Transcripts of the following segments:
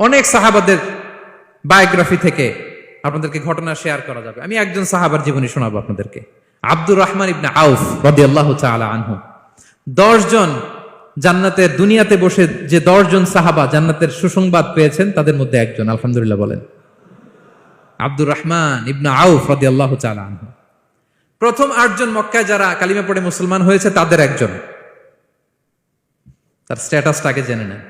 অনেক সাহাবাদের বায়োগ্রাফি থেকে আপনাদেরকে ঘটনা শেয়ার করা যাবে। আমি একজন সাহাবার জীবনী শোনাবো আপনাদেরকে। আব্দুর রহমান ইবনে আউফ রাদিয়াল্লাহু তাআলা আনহু। দশ জন জান্নাতের দুনিয়াতে বসে যে দশ জন সাহাবা জান্নাতের সুসংবাদ পেয়েছেন, তাদের মধ্যে একজন, আলহামদুলিল্লাহ বলেন। আব্দুর রহমান ইবনে আউফ রাদিয়াল্লাহু তাআলা আনহু। প্রথম আটজন মক্কায় যারা কালিমা পড়ে মুসলমান হয়েছে, তাদের একজন। তার স্ট্যাটাসটাকে জেনে নেন।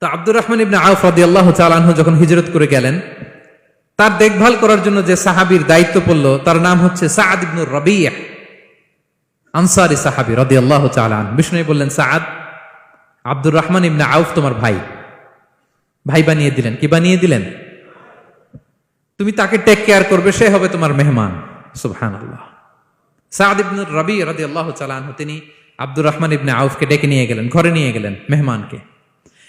তো আব্দুর রহমান ইবনে আউফ রাদিয়াল্লাহু তাআলা আনহু যখন হিজরত করে গেলেন, তার দেখভাল করার জন্য যে সাহাবীর দায়িত্ব পড়ল, তার নাম হচ্ছে সাআদ ইবনুর রাবিয়া আনসারি সাহাবী রাদিয়াল্লাহু তাআলা আনহু। বিষ্ণু বললেন, সাআদ, আব্দুর রহমান ইবনে আউফ তোমার ভাই। ভাই বানিয়ে দিলেন। কি বানিয়ে দিলেন? তুমি তাকে টেক কেয়ার করবে, সে হবে তোমার মেহমান। সুবহানাল্লাহ। সাদ ইবনে রবি রাদিয়াল্লাহু তাআলা আনহু, তিনি আব্দুর রহমান ইবনে আউফকে ডেকে নিয়ে গেলেন, ঘরে নিয়ে গেলেন মেহমানকে।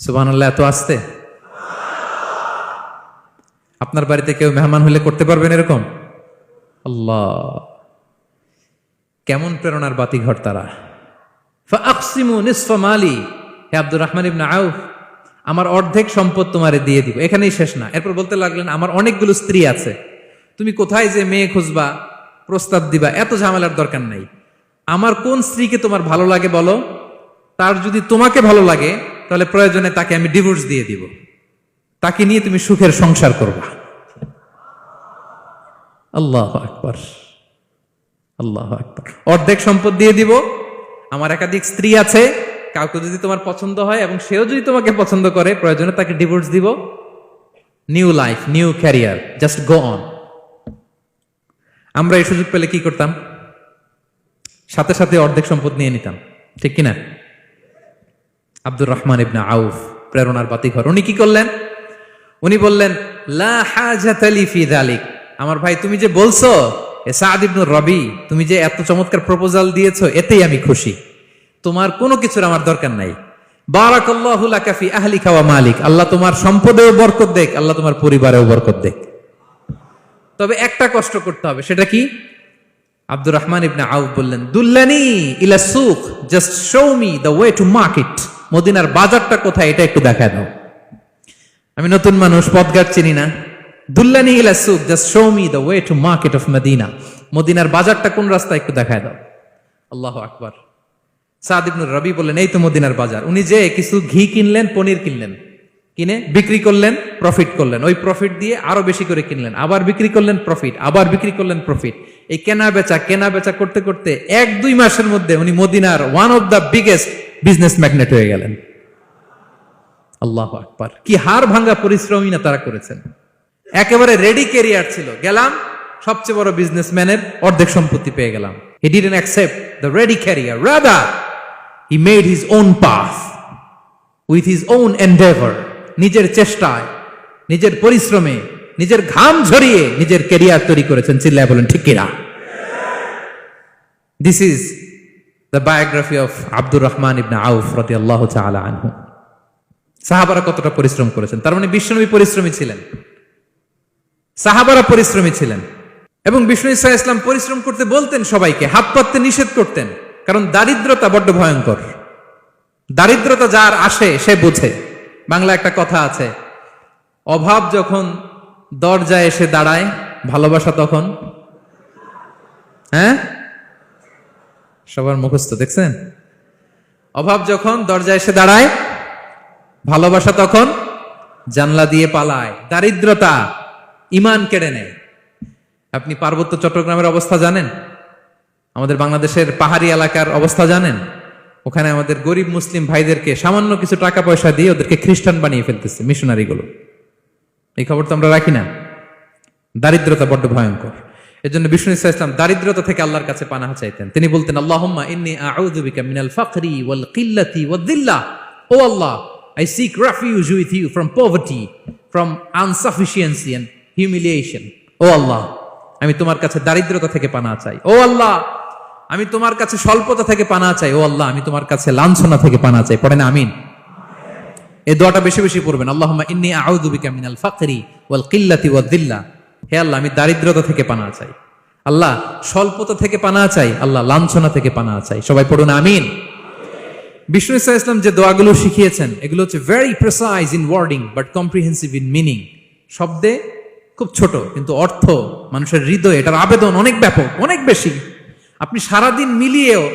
সুবহানাল্লাহ, এত আসতে? আপনার বাড়িতে কেউ মেহমান হলে করতে পারবেন এরকম? আল্লাহ। কেমন প্রেরণার বাতি ঘর তারা। ফাকসিমু নিসফা মালি, হে আব্দুর রহমান ইবনে আউফ, আমার অর্ধেক সম্পদ তোমারে দিয়ে দিব। এখানেই শেষ না। এরপর বলতে লাগলেন, আমার অনেকগুলো স্ত্রী আছে। তুমি কোথায় যে মেয়ে খুঁজবা, প্রস্তাব দিবা, এত ঝামেলার দরকার নাই। আমার কোন স্ত্রীকে তোমার ভালো লাগে বলো? তার যদি তোমাকে ভালো লাগে তাহলে প্রয়োজনে তাকে আমি ডিভোর্স দিয়ে দিব। তাকে নিয়ে তুমি সুখের সংসার করবা। আল্লাহ আকবর। আল্লাহ আকবর। অর্ধেক সম্পদ দিয়ে দিব। আমার একাধিক স্ত্রী আছে, কাউকে যদি তোমার পছন্দ হয় এবং সেও যদি তোমাকে পছন্দ করে, প্রয়োজনে তাকে ডিভোর্স দিব। New life new career just go on আমরা এই সুযোগ পেলে কি করতাম? সাথে সাথে অর্ধেক সম্পদ নিয়ে নিতাম, ঠিক কিনা? আব্দুর রহমান ইবনা আউফ প্রেরণার বাতিঘর। উনি কি করলেন? উনি বললেন, লা ফি যালিক। আমার ভাই, তুমি যে বলছো এ সাদ ইবনুর রবি, তুমি যে এত চমৎকার প্রপোজাল দিয়েছ, এতেই আমি খুশি। তোমার কোনো কিছুর আমার দরকার নাই। বারাকাল্লাহু লাকা ফি আহলিকা মালিক। আল্লাহ তোমার সম্পদেও বরকত দেখ, আল্লাহ তোমার পরিবারেও বরকত দেখ। তবে একটা কষ্ট করতে হবে, সেটা কি? আব্দুর রহমান ইবনে আউফ বললেন, দুল্লানি ইলা সুক just show me the way to market মদিনার বাজারটা কোথায়, এটা একটু দেখায় দাও। আমি নতুন মানুষ, পথঘাট চিনি না। দুল্লানি ইলা সুক just show me the way to market of Medina মদিনার বাজারটা কোন রাস্তা একটু দেখায় দাও। আল্লাহ আকবার। সাদ ইবনুর রবি বললেন, এই তো মদিনার বাজার। উনি যে কিছু ঘি কিনলেন, পনির কিনলেন। কিনে বিক্রি করলেন প্রফিট করলেন। ওই প্রফিট দিয়ে আরও বেশি করে কিনলেন। আবার বিক্রি করলেন প্রফিট আবার বিক্রি করলেন প্রফিট এই কেনা বেচা কেনা বেচা করতে করতে এক দুই মাসের মধ্যে উনি মদিনার one of the biggest business magnate হয়ে গেলেন। আল্লাহ আকবার। কি হার ভাঙ্গা পরিশ্রমই না তারা করেছেন। একেবারে রেডি ক্যারিয়ার ছিল। গেলাম, সবচেয়ে বড় বিজনেসম্যানের অর্ধেক সম্পত্তি পেয়ে গেলাম। He didn't accept the ready career rather he made his own path with his own endeavour নিজের চেষ্টায়, নিজের পরিশ্রমে, নিজের ঘাম ঝরিয়ে নিজের ক্যারিয়ার তৈরি করেছেন। চিল্লায় বলেন, ঠিক কিনা? This is the biography of Abdur Rahman ibn Auf রতি আল্লাহ আনহু সাহাবারা কতটা পরিশ্রম করেছেন? তার মানে বিশ্বনবী পরিশ্রমী ছিলেন। সাহাবারা পরিশ্রমী ছিলেন। এবং বিষ্ণু ইসা ইসলাম পরিশ্রম করতে বলতেন সবাইকে, হাত পাততে নিষেধ করতেন। কারণ দারিদ্রতা বড্ড ভয়ঙ্কর। দারিদ্রতা যার আসে, সে বুঝে। বাংলা একটা কথা আছে, অভাব যখন দরজায় এসে দাঁড়ায়, ভালোবাসা তখন হ্যাঁ? সবার মুখস্থ, দেখছেন? অভাব যখন দরজায় এসে দাঁড়ায়, ভালোবাসা তখন জানলা দিয়ে পালায়, দারিদ্রতা ইমান কেড়ে নেয়। আপনি পার্বত্য চট্টগ্রামের অবস্থা জানেন? আমাদের বাংলাদেশের পাহাড়ি এলাকার অবস্থা জানেন? ওখানে আমাদের গরিব মুসলিম ভাইদেরকে সামান্য কিছু টাকা পয়সা দিয়ে ওদেরকে খ্রিস্টান বানিয়ে ফেলতেছে, মিশনারিগুলো। এই খবর তো আমরা রাখি না। দারিদ্রতা বড্ড ভয়ঙ্কর। এর জন্য বিষ্ণু ইসা ইসলাম দারিদ্রতা থেকে আল্লাহর কাছে পানাহা চাইতেন। তিনি বলতেন, আল্লাহুম্মা ইন্নী আউযু বিকা মিনাল ফাকরি ওয়াল কিল্লাতি ওয়াদ দিল্লাহ O Allah I seek refuge with you from poverty from insufficiency and humiliation ও আল্লাহ, আমি তোমার কাছে দারিদ্রতা থেকে পানা চাই। ও আল্লাহ, আমি তোমার কাছে স্বল্পতা থেকে পানা চাই। ও আল্লাহ, আমি তোমার কাছে লাঞ্ছনা থেকে পানা চাই। পড়েন, আমিন। এই দোয়াটা বেশি বেশি পড়বেন, আল্লাহুম্মা ইন্নী আউযু বিকা মিনাল ফাকরি ওয়াল কিল্লাতি ওয়াদ দিল্লাহ হে আল্লাহ, আমি দারিদ্রতা থেকে পানা চাই। আল্লাহ, স্বল্পতা থেকে পানা চাই। আল্লাহ, লাঞ্ছনা থেকে পানা চাই। সবাই পড়ুন, আমিন। বিষ্ণু ইসা ইসলাম যে দোয়াগুলো শিখিয়েছেন, এগুলো হচ্ছে very precise in wording but comprehensive in meaning শব্দে খুব ছোট, কিন্তু অর্থ, মানুষের হৃদয়ে, এটার আবেদন অনেক ব্যাপক, অনেক বেশি। আপনি সারাদিন মিলিয়েও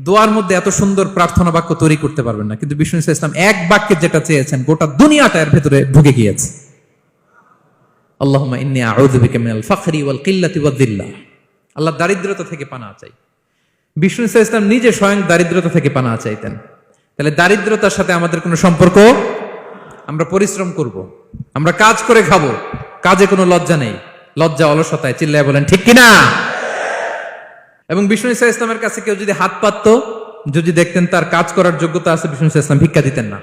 দোয়ার মধ্যে এত সুন্দর প্রার্থনা বাক্য তৈরি করতে পারবেন না। কিন্তু বিষ্ণু ইসা ইসলাম এক বাক্যে যেটা চেয়েছেন, গোটা দুনিয়াটা এর ভেতরে ঢুকে গিয়েছে। আল্লাহুম্মা ইন্নী আউযু বিকা মিনাল ফাখরি ওয়াল কিল্লাতি ওয়াদ দিল্লাহ আল্লাহ দারিদ্রতা থেকে পানা চাই। বিষ্ণু ইসা ইসলাম নিজে স্বয়ং দারিদ্রতা থেকে পানা চাইতেন। তাহলে দারিদ্রতার সাথে আমাদের কোনো সম্পর্ক? আমরা পরিশ্রম করব। আমরা কাজ করে খাব। কাজে কোনো লজ্জা নেই। লজ্জা অলসতায় চিল্লায় বলেন, ঠিক কিনা? এবং বিষ্ণু ইসা ইসলামের কাছে কেউ যদি হাত পাতত, যদি দেখতেন তার কাজ করার যোগ্যতা আছে, বিষ্ণু ইসা ইসলাম ভিক্ষা দিতেন না।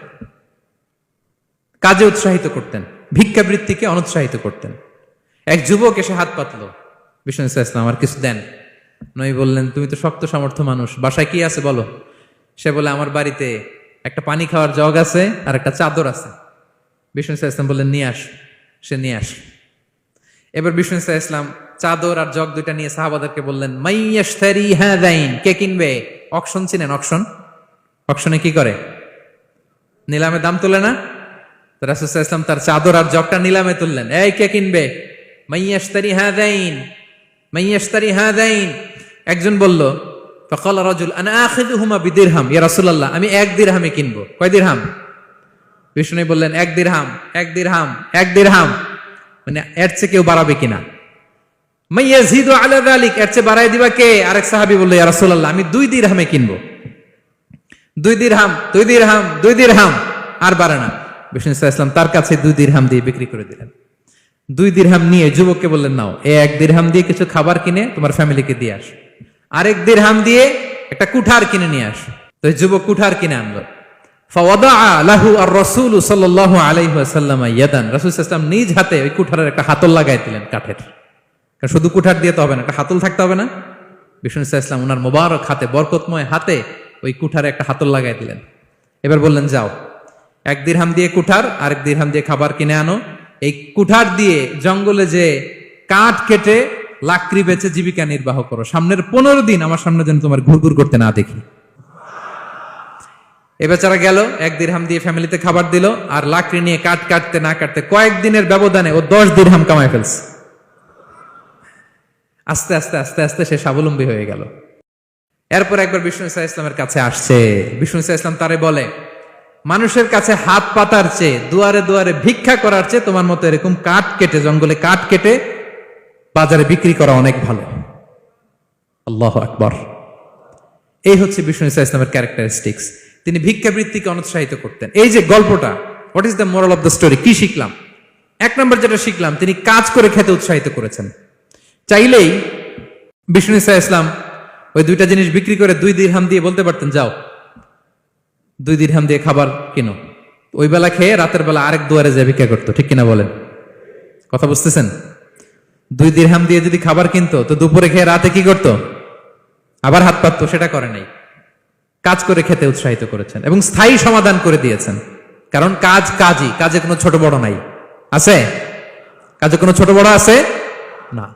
কাজে উৎসাহিত করতেন। ভিক্ষাবৃত্তিকে অনুৎসাহিত করতেন। এক যুবক এসে হাত পাতলো। বিষ্ণু ইসা ইসলাম আর কিছু দেন? নই বললেন, তুমি তো শক্ত সামর্থ্য মানুষ, বাসায় কি আছে বলো? সে বলে, আমার বাড়িতে একটা পানি খাওয়ার জগ আছে আর একটা চাদর আছে। বিষ্ণু ইসা ইসলাম বললেন, নিয়ে আস। সে, নিয়ে আস। এবার বিষ্ণু ইসা ইসলাম চাদর আর জগ দুইটা নিয়ে সাহাবাদেরকে বললেন মাইয়াশতারি হাদাইন কে কিনবে? অকশন চিনেন, অকশন। অকশনে কি করে? নিলামে দাম তোলে না? ওয়াসাল্লাম তার চাদর আর জগটা নিলামে তুললেন। এই কে কিনবে? মাইয়াশতারি হাদাইন মাইয়াশতারি হাদাইন একজন বলল, ফকাল রাজুল, আনা আখিযুহুমা বিদিরহাম? ইয়া রাসূলুল্লাহ, আমি এক দিরহামে কিনবো। কয় দিরহাম? বিষ্ণু বললেন, এক দিরহাম এক দিরহাম এক দিরহাম। মানে এর চেয়ে কেউ বাড়াবে কিনা মাইয়াজিদু আলা যালিক, এর চেয়ে বাড়াই দিবা কে? আরেক সাহাবী বলল, ইয়া রাসূলুল্লাহ, আমি দুই দিরহামে কিনবো। দুই দিরহাম দুই দিরহাম দুই দিরহাম। আর বাড়ে না। বিষ্ণু ইসলাম তার কাছে দুই দিরহাম দিয়ে বিক্রি করে দিলেন। দুই দিরহাম নিয়ে যুবককে বললেন, নাও, এ এক দিরহাম দিয়ে কিছু খাবার কিনে তোমার ফ্যামিলিকে দিয়ে আস। আরেক দিরহাম দিয়ে একটা কুঠার কিনে নিয়ে আস। তো যুবক কুঠার কিনে আনলো। নিজ হাতে ওই কুঠারের একটা হাতল লাগাই দিলেন কাঠের। শুধু কুঠার দিয়ে তো হবে না, একটা হাতল থাকতে হবে না। বিষ্ণু ইসলাম ওনার মোবারক হাতে, বরকতময় হাতে ওই কুঠারে একটা হাতল লাগাই দিলেন। এবার বললেন, যাও এক দিরহাম দিয়ে কুঠার, আরেক দিরহাম দিয়ে খাবার কিনে আনো। এই কুঠার দিয়ে জঙ্গলে যে কাঠ কেটে লাকড়ি বেচে জীবিকা নির্বাহ করো। সামনের পনেরো দিন আমার সামনে যেন তোমার ঘুরঘুর করতে না দেখি। এ বেচারা গেল, এক দিরহাম দিয়ে ফ্যামিলিতে খাবার দিল, আর লাকড়ি নিয়ে কাঠ কাটতে না কাটতে কয়েকদিনের ব্যবধানে ও দশ দিরহাম কামায় ফেলছে। আস্তে আস্তে আস্তে আস্তে সে স্বাবলম্বী হয়ে গেল। এরপর একবার বিষ্ণু ইসা ইসলামের কাছে আসছে। বিষ্ণু ইসলাম তারে বলে মানুষের কাছে হাত পাতার চেয়ে, দুয়ারে দুয়ারে ভিক্ষা করার চেয়ে তোমার মতো এরকম কাঠ কেটে, জঙ্গলে কাঠ কেটে বাজারে বিক্রি করা অনেক ভালো। আল্লাহ আকবর। এই হচ্ছে বিষ্ণু ইসা ইসলামের ক্যারেক্টারিস্টিক্স তিনি ভিক্ষাবৃত্তিকে অনুৎসাহিত করতেন। এই যে গল্পটা what is the moral of the story কি শিখলাম? এক নম্বর যেটা শিখলাম, তিনি কাজ করে খেতে উৎসাহিত করেছেন। চাইলেই বিষ্ণু ইসা ইসলাম ওই দুইটা জিনিস বিক্রি করে দুই দিরহাম দিয়ে বলতে পারতেন, যাও। দুই দিরহাম দিয়ে খাবার কিনো। ওই বেলা খেয়ে রাতের বেলা আরেক দুয়ারে যায় ভিক্ষা করতো, ঠিক কিনা বলেন? কথা বুঝতেছেন? দুই দিরহাম দিয়ে যদি খাবার কিনতো, তো দুপুরে খেয়ে রাতে কি করতো? আবার হাত পাততো, সেটা করে নাই। কাজ করে খেতে উৎসাহিত করেছেন এবং স্থায়ী সমাধান করে দিয়েছেন। কারণ কাজ কাজই, কাজে কোনো ছোট বড় নাই। আছে? কাজে কোনো ছোট বড় আছে? না।